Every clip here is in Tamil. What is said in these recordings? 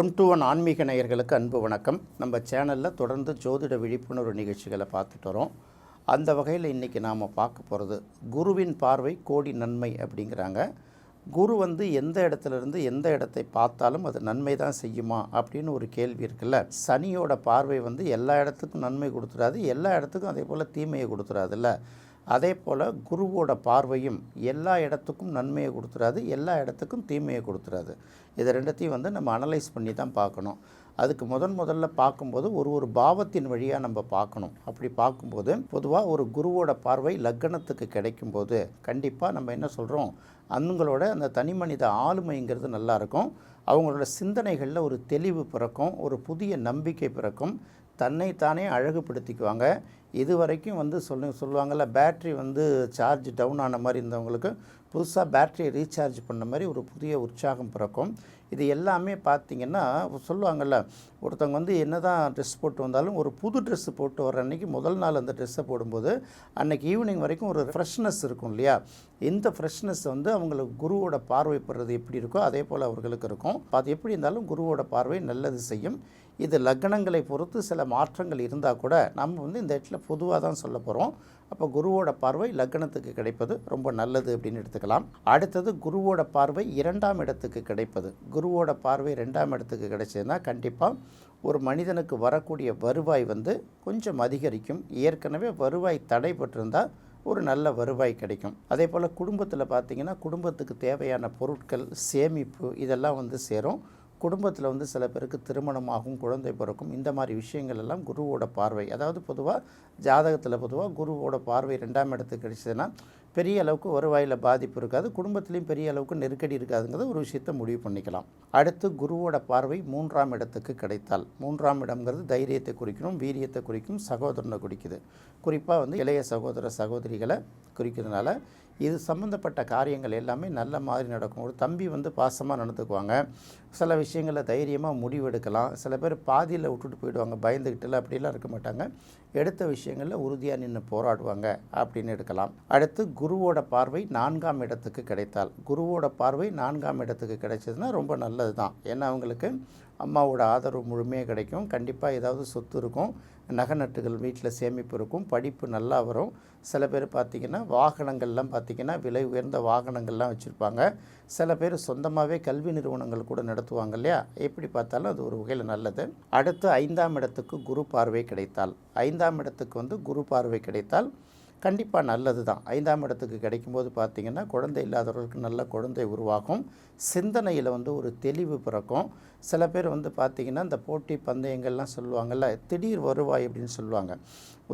ஒன் டு ஒன் ஆன்மீக நேயர்களுக்கு அன்பு வணக்கம். நம்ம சேனலில் தொடர்ந்து ஜோதிட விழிப்புணர்வு நிகழ்ச்சிகளை பார்த்துட்டு வரோம். அந்த வகையில் இன்றைக்கி நாம் பார்க்க போகிறது குருவின் பார்வை கோடி நன்மை அப்படிங்கிறாங்க. குரு வந்து எந்த இடத்துல இருந்து எந்த இடத்தை பார்த்தாலும் அது நன்மை தான் செய்யுமா அப்படின்னு ஒரு கேள்வி இருக்குல்ல. சனியோட பார்வை வந்து எல்லா இடத்துக்கும் நன்மை கொடுத்துடாது எல்லா இடத்துக்கும் அதே போல் தீமையை கொடுத்துடாதுல்ல. அதே போல் குருவோட பார்வையும் எல்லா இடத்துக்கும் நன்மையை கொடுத்துறாது எல்லா இடத்துக்கும் தீமையை கொடுத்துறாது இதை ரெண்டத்தையும் வந்து நம்ம அனலைஸ் பண்ணி தான் பார்க்கணும். அதுக்கு முதன் முதல்ல பார்க்கும்போது ஒரு ஒரு பாவத்தின் வழியாக நம்ம பார்க்கணும். அப்படி பார்க்கும்போது பொதுவாக ஒரு குருவோட பார்வை லக்கணத்துக்கு கிடைக்கும்போது கண்டிப்பாக நம்ம என்ன சொல்கிறோம் அவங்களோட அந்த தனி மனித ஆளுமைங்கிறது நல்லா இருக்கும். அவங்களோட சிந்தனைகளில் ஒரு தெளிவு பிறக்கும். ஒரு புதிய நம்பிக்கை பிறக்கும். தன்னைத்தானே அழகுபடுத்திக்குவாங்க. இது வரைக்கும் வந்து சொல்லு சொல்லுவாங்கள்ல பேட்ரி வந்து சார்ஜ் டவுன் ஆன மாதிரி இருந்தவங்களுக்கு புதுசாக பேட்டரியை ரீசார்ஜ் பண்ண மாதிரி ஒரு புதிய உற்சாகம் பிறக்கும். இது எல்லாமே பார்த்திங்கன்னா சொல்லுவாங்கள்ல ஒருத்தவங்க வந்து என்ன தான் ட்ரெஸ் போட்டு வந்தாலும் ஒரு புது ட்ரெஸ்ஸு போட்டு வர அன்றைக்கி முதல் நாள் அந்த ட்ரெஸ்ஸை போடும்போது அன்றைக்கி ஈவினிங் வரைக்கும் ஒரு ஃப்ரெஷ்னஸ் இருக்கும் இல்லையா? இந்த ஃப்ரெஷ்னஸ் வந்து அவங்களுக்கு குருவோட பார்வை பெறுறது எப்படி இருக்கோ அதே போல் அவர்களுக்கு இருக்கும். அது எப்படி இருந்தாலும் குருவோட பார்வை நல்லது செய்யும். இது லக்னங்களை பொறுத்து சில மாற்றங்கள் இருந்தால் கூட நம்ம வந்து இந்த இடத்துல பொதுவாக தான் சொல்ல போகிறோம் அப்போ குருவோட பார்வை லக்னத்துக்கு கிடைப்பது ரொம்ப நல்லது அப்படின்னு எடுத்துக்கலாம். அடுத்தது குருவோட பார்வை இரண்டாம் இடத்துக்கு கிடைப்பது. குருவோட பார்வை ரெண்டாம் இடத்துக்கு கிடைச்சதுன்னா கண்டிப்பாக ஒரு மனிதனுக்கு வரக்கூடிய வருவாய் வந்து கொஞ்சம் அதிகரிக்கும். ஏற்கனவே வருவாய் தடைபட்டிருந்தால் ஒரு நல்ல வருவாய் கிடைக்கும். அதே போல் குடும்பத்தில் பார்த்திங்கன்னா குடும்பத்துக்கு தேவையான பொருட்கள் சேமிப்பு இதெல்லாம் வந்து சேரும். குடும்பத்தில் வந்து சில பேருக்கு திருமணமாகும் குழந்தை பிறக்கும். இந்த மாதிரி விஷயங்கள் எல்லாம் குருவோட பார்வை. அதாவது பொதுவாக ஜாதகத்தில் பொதுவாக குருவோட பார்வை ரெண்டாம் இடத்துக்கு கிடைச்சதுன்னா பெரிய அளவுக்கு வருவாயில் பாதிப்பு இருக்காது. குடும்பத்துலேயும் பெரிய அளவுக்கு நெருக்கடி இருக்காதுங்கிறத ஒரு விஷயத்தை முடிவு பண்ணிக்கலாம். அடுத்து குருவோட பார்வை மூன்றாம் இடத்துக்கு கிடைத்தால். மூன்றாம் இடம்ங்கிறது தைரியத்தை குறிக்கணும் வீரியத்தை குறிக்கும் சகோதரனை குறிக்குது. குறிப்பாக வந்து இளைய சகோதர சகோதரிகளை குறிக்கிறதுனால இது சம்மந்தப்பட்ட காரியங்கள் எல்லாமே நல்ல மாதிரி நடக்கும். ஒரு தம்பி வந்து பாசமாக நடந்துக்குவாங்க. சில விஷயங்களில் தைரியமாக முடிவெடுக்கலாம். சில பேர் பாதியில் விட்டுட்டு போயிடுவாங்க. பயந்துக்கிட்டுல அப்படிலாம் இருக்க மாட்டாங்க. எடுத்த விஷயங்களில் உறுதியாக நின்று போராடுவாங்க அப்படின்னு எடுக்கலாம். அடுத்து குருவோட பார்வை நான்காம் இடத்துக்கு கிடைத்தால். குருவோட பார்வை நான்காம் இடத்துக்கு கிடைச்சதுன்னா ரொம்ப நல்லது தான் ஏன்னா அவங்களுக்கு அம்மாவோட ஆதரவு முழுமையாக கிடைக்கும். கண்டிப்பாக ஏதாவது சொத்து இருக்கும். நகை நட்டுகள் வீட்டில் சேமிப்பு இருக்கும். படிப்பு நல்லா வரும். சில பேர் பார்த்திங்கன்னா வாகனங்கள்லாம் பார்த்திங்கன்னா விலை உயர்ந்த வாகனங்கள்லாம் வச்சுருப்பாங்க. சில பேர் சொந்தமாகவே கல்வி நிறுவனங்கள் கூட நடத்துவாங்க இல்லையா? எப்படி பார்த்தாலும் அது ஒரு வகையில் நல்லது. அடுத்து ஐந்தாம் இடத்துக்கு குரு பார்வை கிடைத்தால். ஐந்தாம் இடத்துக்கு வந்து குரு பார்வை கிடைத்தால் கண்டிப்பாக நல்லது தான் ஐந்தாம் இடத்துக்கு கிடைக்கும்போது பார்த்திங்கன்னா குழந்தை இல்லாதவர்களுக்கு நல்ல குழந்தை உருவாகும். சிந்தனையில் வந்து ஒரு தெளிவு பிறக்கும். சில பேர் வந்து பார்த்திங்கன்னா இந்த போட்டி பந்தயங்கள்லாம் சொல்லுவாங்கள்ல திடீர் வருவாய் அப்படின்னு சொல்லுவாங்க.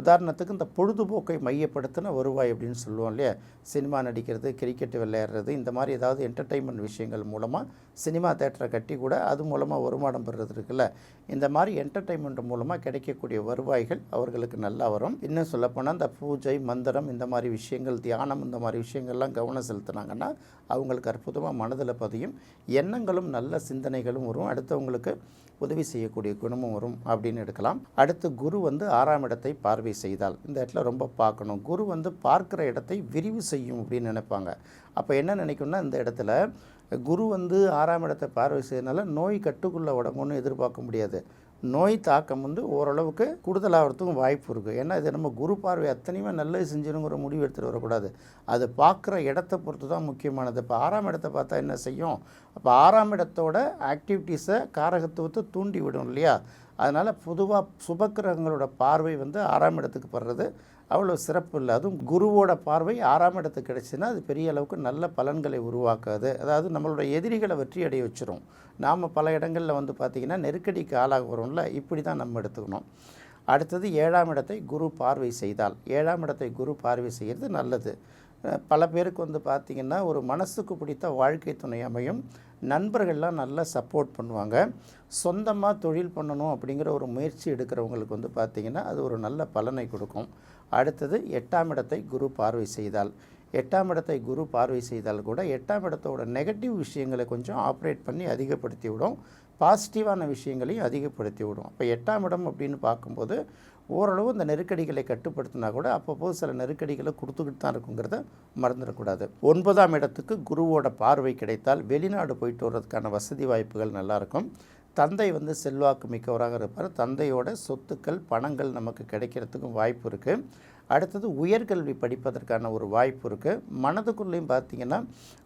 உதாரணத்துக்கு இந்த பொழுதுபோக்கை மையப்படுத்தின வருவாய் அப்படின்னு சொல்லுவோம் இல்லையா? சினிமா நடிக்கிறது கிரிக்கெட் விளையாடுறது இந்த மாதிரி ஏதாவது என்டர்டெயின்மெண்ட் விஷயங்கள் மூலமாக சினிமா தேட்டரை கட்டி கூட அது மூலமாக வருமானம் பெறுறது இருக்குல்ல? இந்த மாதிரி என்டர்டெயின்மெண்ட் மூலமாக கிடைக்கக்கூடிய வருவாய்கள் அவர்களுக்கு நல்லா வரும். இன்னும் சொல்லப்போனால் இந்த பூஜை மந்திரம் இந்த மாதிரி விஷயங்கள் தியானம் இந்த மாதிரி விஷயங்கள்லாம் கவனம் செலுத்துனாங்கன்னா அவங்களுக்கு அற்புதமாக மனதில் பதியும். எண்ணங்களும் நல்ல சிந்தனைகளும் வரும். அடுத்தவங்களுக்கு உதவி செய்யக்கூடிய குணமும் வரும் அப்படின்னு எடுக்கலாம். அடுத்து குரு வந்து ஆறாம் இடத்தை பார்வை செய்தால் இந்த இடத்துல ரொம்ப பார்க்கணும். குரு வந்து பார்க்குற இடத்தை விரிவு செய்யும் அப்படின்னு நினைப்பாங்க. அப்போ என்ன நினைக்கணும்னா இந்த இடத்துல குரு வந்து ஆறாம் இடத்தை பார்வை செய்யறதுனால நோய் கட்டுக்குள்ளே உடம்புன்னு எதிர்பார்க்க முடியாது. நோய் தாக்கம் வந்து ஓரளவுக்கு கூடுதலாகிறதுக்கும் வாய்ப்பு இருக்குது ஏன்னா இது நம்ம குரு பார்வை அத்தனையுமே நல்லது செஞ்சிருங்கிற முடிவு எடுத்துகிட்டு வரக்கூடாது. அது பார்க்குற இடத்த பொறுத்து தான் முக்கியமானது. இப்போ ஆறாம் இடத்தை பார்த்தா என்ன செய்யும்? அப்போ ஆறாம் இடத்தோட ஆக்டிவிட்டீஸை காரகத்துவத்தை தூண்டி விடும் இல்லையா? அதனால் பொதுவாக சுபக்கிரகங்களோட பார்வை வந்து ஆறாம் இடத்துக்கு படுறது. அவ்வளோ சிறப்பு இல்லை. அதுவும் குருவோட பார்வை ஆறாம் இடத்துக்கு கிடைச்சுன்னா அது பெரிய அளவுக்கு நல்ல பலன்களை உருவாக்காது. அதாவது நம்மளோட எதிரிகளை வெற்றி அடைய வச்சிரும். நாம் பல இடங்களில் வந்து பார்த்திங்கன்னா நெருக்கடிக்கு ஆளாக வரோம்ல. இப்படி தான் நம்ம எடுத்துக்கணும். அடுத்தது ஏழாம் இடத்தை குரு பார்வை செய்தால். ஏழாம் இடத்தை குரு பார்வை செய்கிறது நல்லது. பல பேருக்கு வந்து பார்த்திங்கன்னா ஒரு மனசுக்கு பிடித்த வாழ்க்கை துணை அமையும். நண்பர்கள்லாம் நல்லா சப்போர்ட் பண்ணுவாங்க. சொந்தமாக தொழில் பண்ணணும் அப்படிங்கிற ஒரு முயற்சி எடுக்கிறவங்களுக்கு வந்து பார்த்திங்கன்னா அது ஒரு நல்ல பலனை கொடுக்கும். அடுத்தது எட்டாம் இடத்தை குரு பார்வை செய்தால். எட்டாம் இடத்தை குரு பார்வை செய்தால் கூட எட்டாம் இடத்தோட நெகட்டிவ் விஷயங்களை கொஞ்சம் ஆப்ரேட் பண்ணி அதிகப்படுத்தி விடும். பாசிட்டிவான விஷயங்களையும் அதிகப்படுத்தி விடும். அப்போ எட்டாம் இடம் அப்படின்னு பார்க்கும்போது ஓரளவு இந்த நெருக்கடிகளை கட்டுப்படுத்தினா கூட அப்பப்போ சில நெருக்கடிகளை கொடுத்துக்கிட்டு தான் இருக்குங்கிறத மறந்துடக்கூடாது. ஒன்பதாம் இடத்துக்கு குருவோட பார்வை கிடைத்தால் வெளிநாடு போயிட்டு வர்றதுக்கான வசதி வாய்ப்புகள் நல்லாயிருக்கும். தந்தை வந்து செல்வாக்கு மிக்கவராக இருப்பார். தந்தையோட சொத்துக்கள் பணங்கள் நமக்கு கிடைக்கிறதுக்கும் வாய்ப்பு இருக்குது அடுத்தது உயர்கல்வி படிப்பதற்கான ஒரு வாய்ப்பு இருக்குது மனதுக்குள்ளேயும் பார்த்தீங்கன்னா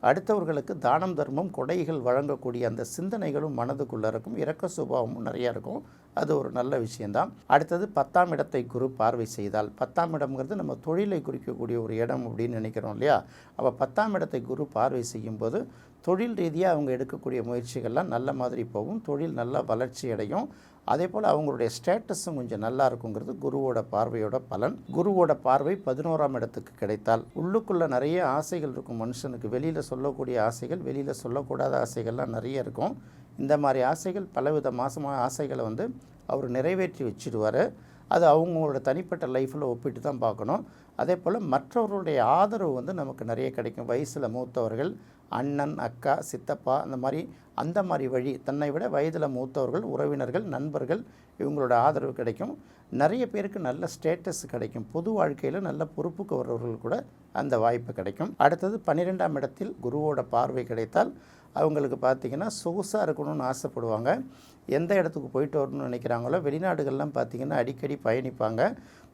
அடுத்தவர்களுக்கு தானம் தர்மம் கொடைகள் வழங்கக்கூடிய அந்த சிந்தனைகளும் மனதுக்குள்ளே இருக்கும். இறக்க சுபாவமும் நிறையா இருக்கும். அது ஒரு நல்ல விஷயந்தான் அடுத்தது பத்தாம் இடத்தை குரு பார்வை செய்தால். பத்தாம் இடம்ங்கிறது நம்ம தொழிலை குறிக்கக்கூடிய ஒரு இடம் அப்படின்னு நினைக்கிறோம் இல்லையா? அப்போ பத்தாம் இடத்தை குரு பார்வை செய்யும்போது தொழில் ரீதியாக அவங்க எடுக்கக்கூடிய முயற்சிகள்லாம் நல்ல மாதிரி போகும். தொழில் நல்லா வளர்ச்சி அடையும். அதே போல் அவங்களுடைய ஸ்டேட்டஸும் கொஞ்சம் நல்லா இருக்குங்கிறது குருவோட பார்வையோட பலன். குருவோட பார்வை பதினோராம் இடத்துக்கு கிடைத்தால். உள்ளுக்குள்ளே நிறைய ஆசைகள் இருக்கும். மனுஷனுக்கு வெளியில் சொல்லக்கூடிய ஆசைகள் வெளியில் சொல்லக்கூடாத ஆசைகள்லாம் நிறைய இருக்கும். இந்த மாதிரி ஆசைகள் பலவித மாசமான ஆசைகளை வந்து அவர் நிறைவேற்றி வச்சிடுவார். அது அவங்களோட தனிப்பட்ட லைஃப்பில் ஒப்பிட்டு தான் பார்க்கணும். அதே போல் மற்றவர்களுடைய ஆதரவு வந்து நமக்கு நிறைய கிடைக்கும். வயசில் மூத்தவர்கள் அண்ணன் அக்கா சித்தப்பா அந்த மாதிரி அந்த மாதிரி வழி தன்னை விட வயதில் மூத்தவர்கள் உறவினர்கள் நண்பர்கள் இவங்களோட ஆதரவு கிடைக்கும். நிறைய பேருக்கு நல்ல ஸ்டேட்டஸ் கிடைக்கும். பொது வாழ்க்கையில் நல்ல பொறுப்புக்கு வர்றவர்கள் கூட அந்த வாய்ப்பு கிடைக்கும். அடுத்தது பன்னிரெண்டாம் இடத்தில் குருவோட பார்வை கிடைத்தால் அவங்களுக்கு பார்த்திங்கன்னா சொகுசாக இருக்கணும்னு ஆசைப்படுவாங்க. எந்த இடத்துக்கு போயிட்டு வரணும்னு நினைக்கிறாங்களோ வெளிநாடுகள்லாம் பார்த்திங்கன்னா அடிக்கடி பயணிப்பாங்க.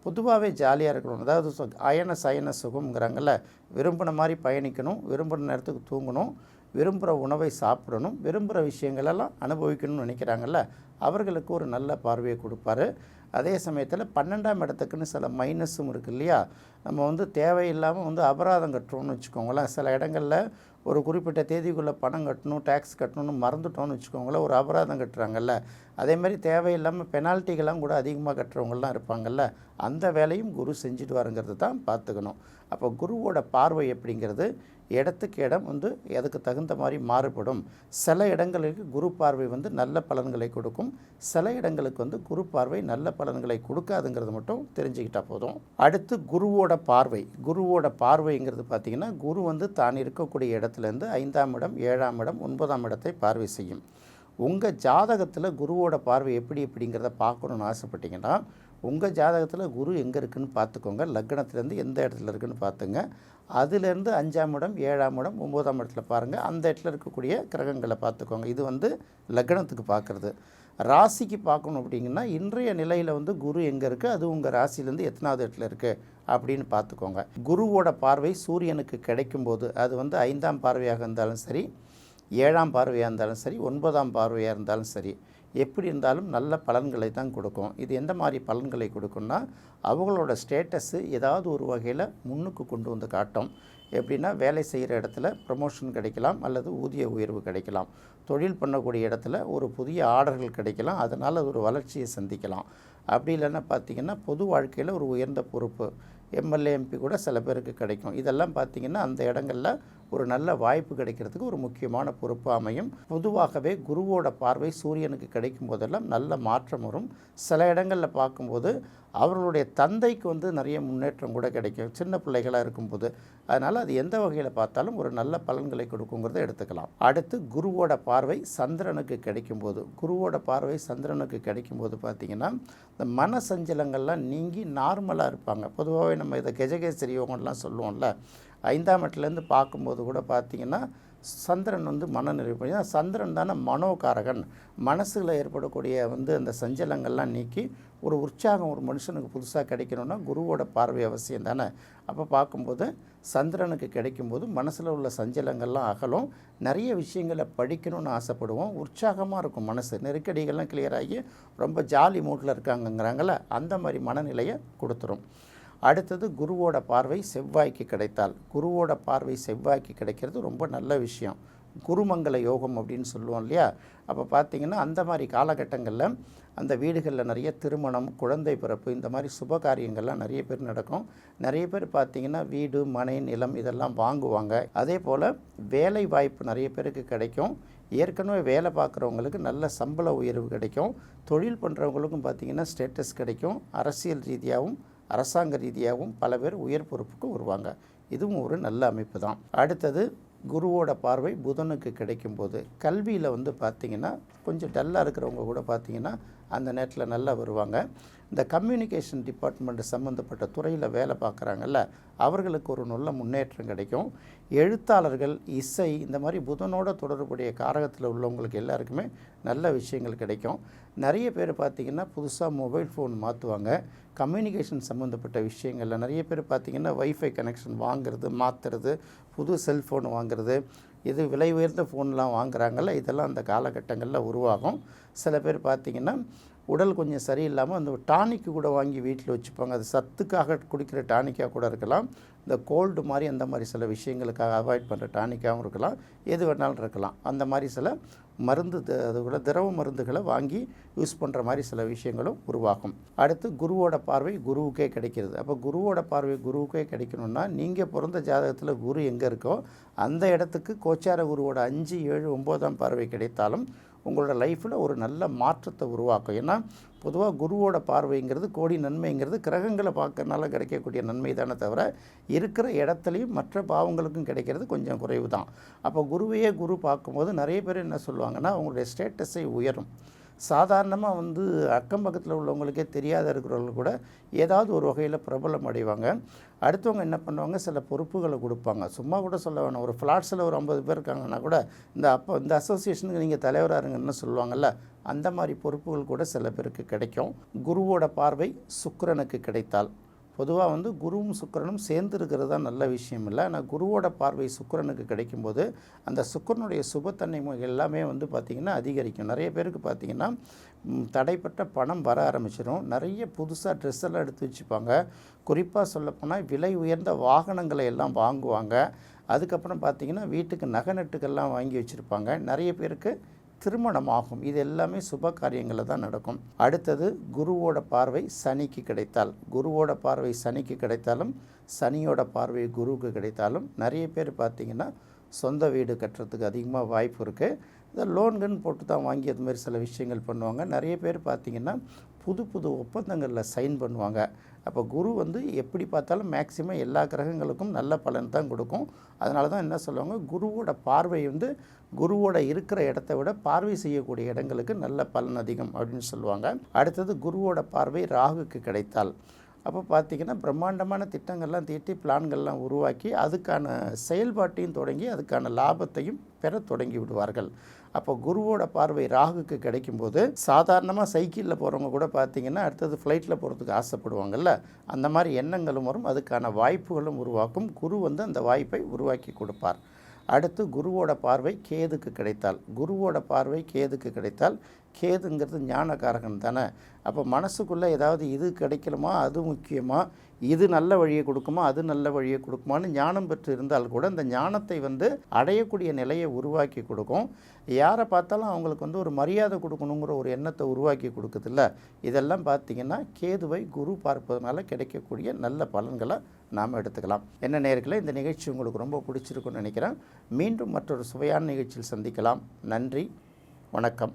பொதுவாகவே ஜாலியாக இருக்கணும். அதாவது அயன சயன சுகம்ங்கிறாங்கல்ல விரும்பின மாதிரி பயணிக்கணும் விரும்பின நேரத்துக்கு தூங்கணும் விரும்புகிற உணவை சாப்பிடணும் விரும்புகிற விஷயங்களெல்லாம் அனுபவிக்கணும்னு நினைக்கிறாங்கல்ல அவர்களுக்கு ஒரு நல்ல பார்வையை கொடுப்பாரு. அதே சமயத்தில் பன்னெண்டாம் இடத்துக்குன்னு சில மைனஸும் இருக்குது இல்லையா? நம்ம வந்து தேவையில்லாமல் வந்து அபராதம் கட்டுறோம்னு வச்சுக்கோங்களேன். சில இடங்களில் ஒரு குறிப்பிட்ட தேதிக்குள்ளே பணம் கட்டணும் டேக்ஸ் கட்டணும்னு மறந்துட்டோம்னு வச்சுக்கோங்களேன். ஒரு அபராதம் கட்டுறாங்கல்ல. அதே மாதிரி தேவையில்லாமல் பெனால்ட்டிகள்லாம் கூட அதிகமாக கட்டுறவங்களாம் இருப்பாங்கல்ல. அந்த வேலையும் குரு செஞ்சுட்டு செஞ்சுடுவாருங்கிறது தான் பார்த்துக்கணும். அப்போ குருவோட பார்வை எப்படிங்கிறது இடத்துக்கு இடம் வந்து அதுக்கு தகுந்த மாதிரி மாறுபடும். சில இடங்களுக்கு குரு பார்வை வந்து நல்ல பலன்களை கொடுக்கும். சில இடங்களுக்கு வந்து குரு பார்வை நல்ல பலன்களை கொடுக்காதுங்கிறது மட்டும் தெரிஞ்சுக்கிட்டால் போதும். அடுத்து குருவோட பார்வை குருவோட பார்வைங்கிறது பார்த்திங்கன்னா குரு வந்து தான் இருக்கக்கூடிய இடத்துலேருந்து ஐந்தாம் இடம் ஏழாம் இடம் ஒன்பதாம் இடத்தை பார்வை செய்யும். உங்கள் ஜாதகத்தில் குருவோட பார்வை எப்படி எப்படிங்கிறத பார்க்கணுன்னு ஆசைப்பட்டீங்கன்னா உங்கள் ஜாதகத்தில் குரு எங்கே இருக்குதுன்னு பார்த்துக்கோங்க. லக்னத்துலேருந்து எந்த இடத்துல இருக்குன்னு பார்த்துங்க. அதுலேருந்து அஞ்சாம் இடம் ஏழாம் இடம் ஒம்போதாம் இடத்துல பாருங்கள் அந்த இடத்துல இருக்கக்கூடிய கிரகங்களை பார்த்துக்கோங்க. இது வந்து லக்னத்துக்கு பார்க்குறது. ராசிக்கு பார்க்கணும் அப்படிங்கன்னா இன்றைய நிலையில் வந்து குரு எங்கே இருக்குது அது உங்கள் ராசிலேருந்து எத்தனாவது இடத்துல இருக்குது அப்படின்னு பார்த்துக்கோங்க. குருவோட பார்வை சூரியனுக்கு கிடைக்கும்போது அது வந்து ஐந்தாம் பார்வையாக இருந்தாலும் சரி ஏழாம் பார்வையாக இருந்தாலும் சரி ஒன்பதாம் பார்வையாக இருந்தாலும் சரி எப்படி இருந்தாலும் நல்ல பலன்களை தான் கொடுக்கும். இது எந்த மாதிரி பலன்களை கொடுக்கும்னா அவங்களோட ஸ்டேட்டஸு ஏதாவது ஒரு வகையில் முன்னுக்கு கொண்டு வந்து காட்டும். எப்படின்னா வேலை செய்கிற இடத்துல ப்ரமோஷன் கிடைக்கலாம் அல்லது ஊதிய உயர்வு கிடைக்கலாம். தொழில் பண்ணக்கூடிய இடத்துல ஒரு புதிய ஆர்டர்கள் கிடைக்கலாம். அதனால் அது ஒரு வளர்ச்சியை சந்திக்கலாம். அப்படி இல்லைன்னா பார்த்திங்கன்னா பொது வாழ்க்கையில் ஒரு உயர்ந்த பொறுப்பு. எம்எல்ஏ எம்பி கூட சில பேருக்கு கிடைக்கும். இதெல்லாம் பார்த்திங்கன்னா அந்த இடங்களில் ஒரு நல்ல வாய்ப்பு கிடைக்கிறதுக்கு ஒரு முக்கியமான பொறுப்பு அமையும். பொதுவாகவே குருவோட பார்வை சூரியனுக்கு கிடைக்கும் போதெல்லாம் நல்ல மாற்றம் வரும். சில இடங்களில் பார்க்கும்போது அவர்களுடைய தந்தைக்கு வந்து நிறைய முன்னேற்றம் கூட கிடைக்கும். சின்ன பிள்ளைகளாக இருக்கும்போது. அதனால் அது எந்த வகையில் பார்த்தாலும் ஒரு நல்ல பலன்களை கொடுக்குங்கிறத எடுத்துக்கலாம். அடுத்து குருவோட பார்வை சந்திரனுக்கு கிடைக்கும்போது. குருவோட பார்வை சந்திரனுக்கு கிடைக்கும்போது பார்த்திங்கன்னா இந்த மன சஞ்சலங்கள்லாம் நீங்கி நார்மலாக இருப்பாங்க. பொதுவாகவே நம்ம இதை கெஜகேசரி யோகம்லாம் சொல்லுவோம்ல. ஐந்தாம் இடத்துலேருந்து பார்க்கும்போது கூட பார்த்திங்கன்னா சந்திரன் வந்து மனநிறைவு பண்ணி சந்திரன் தானே மனோகாரகன். மனசில் ஏற்படக்கூடிய வந்து அந்த சஞ்சலங்கள்லாம் நீக்கி ஒரு உற்சாகம் ஒரு மனுஷனுக்கு புதுசாக கிடைக்கணும்னா குருவோட பார்வை அவசியம் தானே. அப்போ பார்க்கும்போது சந்திரனுக்கு கிடைக்கும்போது மனசில் உள்ள சஞ்சலங்கள்லாம் அகலும். நிறைய விஷயங்களை படிக்கணும்னு ஆசைப்படுவோம். உற்சாகமாக இருக்கும் மனசு. நெருக்கடிகள்லாம் கிளியர் ஆகி ரொம்ப ஜாலி மூட்டில் இருக்காங்கங்கிறாங்கள அந்த மாதிரி மனநிலையை கொடுத்துரும். அடுத்தது குருவோட பார்வை செவ்வாய்க்கு கிடைத்தால். குருவோட பார்வை செவ்வாய்க்கு கிடைக்கிறது ரொம்ப நல்ல விஷயம். குருமங்கல யோகம் அப்படின்னு சொல்லுவோம் இல்லையா? அப்போ பார்த்தீங்கன்னா அந்த மாதிரி காலகட்டங்களில் அந்த வீடுகளில் நிறைய திருமணம் குழந்தை பிறப்பு இந்த மாதிரி சுப காரியங்கள்லாம் நிறைய பேர் நடக்கும். நிறைய பேர் பார்த்திங்கன்னா வீடு மனை நிலம் இதெல்லாம் வாங்குவாங்க. அதே போல் வேலை வாய்ப்பு நிறைய பேருக்கு கிடைக்கும். ஏற்கனவே வேலை பார்க்குறவங்களுக்கு நல்ல சம்பள உயர்வு கிடைக்கும். தொழில் பண்ணுறவங்களுக்கும் பார்த்திங்கன்னா ஸ்டேட்டஸ் கிடைக்கும். அரசியல் ரீதியாகவும் அரசாங்க ரீதியாகவும் பல பேர் உயர் பொறுப்புக்கு வருவாங்க. இதுவும் ஒரு நல்ல அமைப்பு தான். அடுத்தது குருவோட பார்வை புதனுக்கு கிடைக்கும்போது. கல்வியில் வந்து பார்த்திங்கன்னா கொஞ்சம் டல்லாக இருக்கிறவங்க கூட பார்த்திங்கன்னா அந்த நேரத்தில் நல்லா வருவாங்க. இந்த கம்யூனிகேஷன் டிபார்ட்மெண்ட் சம்மந்தப்பட்ட துறையில் வேலை பார்க்குறாங்கல்ல அவர்களுக்கு ஒரு நல்ல முன்னேற்றம் கிடைக்கும். எழுத்தாளர்கள் இசை இந்த மாதிரி புதனோட தொடர்புடைய காரகத்தில் உள்ளவங்களுக்கு எல்லாருக்குமே நல்ல விஷயங்கள் கிடைக்கும். நிறைய பேர் பார்த்திங்கன்னா புதுசாக மொபைல் ஃபோன் மாற்றுவாங்க கம்யூனிகேஷன் சம்மந்தப்பட்ட விஷயங்களில் நிறைய பேர் பார்த்திங்கன்னா வைஃபை கனெக்ஷன் வாங்குறது மாற்றுறது புது செல்ஃபோன் வாங்குறது இது விலை உயர்ந்த ஃபோன்லாம் வாங்குறாங்கல்ல இதெல்லாம் அந்த காலகட்டங்களில் உருவாகும். சில பேர் பார்த்திங்கன்னா உடல் கொஞ்சம் சரியில்லாமல் அந்த டானிக்கு கூட வாங்கி வீட்டில் வச்சுப்பாங்க. அது சத்துக்காக குடிக்கிற டானிக்காக கூட இருக்கலாம். இந்த கோல்டு மாதிரி அந்த மாதிரி சில விஷயங்களுக்காக அவாய்ட் பண்ணுற டானிக்காகவும் இருக்கலாம். எது வேணாலும் இருக்கலாம். அந்த மாதிரி சில மருந்து த- அது கூட திரவ மருந்துகளை வாங்கி யூஸ் பண்ணுற மாதிரி சில விஷயங்களும் உருவாகும். அடுத்து குருவோட பார்வை குருவுக்கே கிடைக்கிறது. அப்போ குருவோட பார்வை குருவுக்கே கிடைக்கணும்னா நீங்கள் பிறந்த ஜாதகத்தில் குரு எங்கே இருக்கோ அந்த இடத்துக்கு கோச்சார குருவோட அஞ்சு ஏழு ஒம்போதாம் பார்வை கிடைத்தாலும் உங்களோட லைஃப்பில் ஒரு நல்ல மாற்றத்தை உருவாக்கும். ஏன்னா பொதுவாக குருவோட பார்வைங்கிறது கோடி நன்மைங்கிறது கிரகங்களை பார்க்கறனால கிடைக்கக்கூடிய நன்மை தானே தவிர இருக்கிற இடத்துலையும் மற்ற பாவங்களுக்கும் கிடைக்கிறது கொஞ்சம் குறைவு தான் அப்போ குருவையே குரு பார்க்கும்போது நிறைய பேர் என்ன சொல்லுவாங்கன்னா அவங்களுடைய ஸ்டேட்டஸை உயரும். சாதாரணமாக வந்து அக்கம் பக்கத்தில் உள்ளவங்களுக்கே தெரியாத இருக்கிறவங்க கூட ஏதாவது ஒரு வகையில் பிரபலம் அடைவாங்க. அடுத்தவங்க என்ன பண்ணுவாங்க? சில பொறுப்புகளை கொடுப்பாங்க. சும்மா கூட சொல்ல வேணாம். ஒரு ஃப்ளாட்ஸில் ஒரு ஐம்பது பேர் இருக்காங்கன்னா கூட இந்த அப்போ இந்த அசோசியேஷனுக்கு நீங்கள் தலைவராக இருங்கன்னு சொல்லுவாங்கல்ல அந்த மாதிரி பொறுப்புகள் கூட சில பேருக்கு கிடைக்கும். குருவோட பார்வை சுக்கரனுக்கு கிடைத்தால். பொதுவாக வந்து குருவும் சுக்கிரனும் சேர்ந்து இருக்கிறது தான் நல்ல விஷயம் இல்லை. ஆனால் குருவோட பார்வை சுக்கிரனுக்கு கிடைக்கும்போது அந்த சுக்கிரனுடைய சுபத்தன்மை எல்லாமே வந்து பார்த்திங்கன்னா அதிகரிக்கும். நிறைய பேருக்கு பார்த்திங்கன்னா தடைப்பட்ட பணம் வர ஆரம்பிச்சிடும் நிறைய புதுசாக ட்ரெஸ் எல்லாம் எடுத்து வச்சுப்பாங்க. குறிப்பாக சொல்லப்போனால் விலை உயர்ந்த வாகனங்களை எல்லாம் வாங்குவாங்க. அதுக்கப்புறம் பார்த்திங்கன்னா வீட்டுக்கு நகை நட்டுக்கெல்லாம் வாங்கி வச்சுருப்பாங்க. நிறைய பேருக்கு திருமணம் ஆகும் இது எல்லாமே சுப காரியங்களில் தான் நடக்கும். அடுத்தது குருவோட பார்வை சனிக்கு கிடைத்தால். குருவோட பார்வை சனிக்கு கிடைத்தாலும் சனியோட பார்வை குருவுக்கு கிடைத்தாலும் நிறைய பேர் பார்த்திங்கன்னா சொந்த வீடு கட்டுறதுக்கு அதிகமாக வாய்ப்பு இருக்குது இந்த லோன்கன் போட்டு தான் வாங்கி அது மாதிரி சில விஷயங்கள் பண்ணுவாங்க. நிறைய பேர் பார்த்திங்கன்னா புது புது ஒப்பந்தங்களில் சைன் பண்ணுவாங்க. அப்போ குரு வந்து எப்படி பார்த்தாலும் மேக்சிமம் எல்லா கிரகங்களுக்கும் நல்ல பலன் தான் கொடுக்கும். அதனால தான் என்ன சொல்லுவாங்க? குருவோட பார்வை வந்து குருவோட இருக்கிற இடத்த விட பார்வை செய்யக்கூடிய இடங்களுக்கு நல்ல பலன் அதிகம் அப்படின்னு சொல்லுவாங்க. அடுத்தது குருவோட பார்வை ராகுக்கு கிடைத்தால். அப்போ பார்த்தீங்கன்னா பிரம்மாண்டமான திட்டங்கள்லாம் தீட்டி பிளான்கள்லாம் உருவாக்கி அதுக்கான செயல்பாட்டையும் தொடங்கி அதுக்கான லாபத்தையும் பெற தொடங்கி விடுவார்கள். அப்போ குருவோட பார்வை ராகுக்கு கிடைக்கும்போது சாதாரணமாக சைக்கிளில் போகிறவங்க கூட பார்த்தீங்கன்னா அடுத்தது ஃப்ளைட்டில் போகிறதுக்கு ஆசைப்படுவாங்கல்ல. அந்த மாதிரி எண்ணங்களும் வரும். அதுக்கான வாய்ப்புகளும் உருவாக்கும். குரு வந்து அந்த வாய்ப்பை உருவாக்கி கொடுப்பார். அடுத்து குருவோட பார்வை கேதுக்கு கிடைத்தால். குருவோட பார்வை கேதுக்கு கிடைத்தால் கேதுங்கிறது ஞானகாரகன் தானே. அப்போ மனசுக்குள்ளே ஏதாவது இது கிடைக்கணுமா? அது முக்கியமாக இது நல்ல வழியை கொடுக்குமா அது நல்ல வழியை கொடுக்குமான்னு ஞானம் பெற்று இருந்தால் கூட இந்த ஞானத்தை வந்து அடையக்கூடிய நிலையை உருவாக்கி கொடுக்கும். யாரை பார்த்தாலும் அவங்களுக்கு வந்து ஒரு மரியாதை கொடுக்கணுங்கிற ஒரு எண்ணத்தை உருவாக்கி கொடுக்குதுல்ல. இதெல்லாம் பார்த்தீங்கன்னா கேதுவை குரு பார்ப்பதனால கிடைக்கக்கூடிய நல்ல பலன்களை நாம் எடுத்துக்கலாம். என்ன நேரத்தில் இந்த நிகழ்ச்சி உங்களுக்கு ரொம்ப பிடிச்சிருக்குன்னு நினைக்கிறேன். மீண்டும் மற்றொரு சுவையான நிகழ்ச்சியில் சந்திக்கலாம். நன்றி வணக்கம்.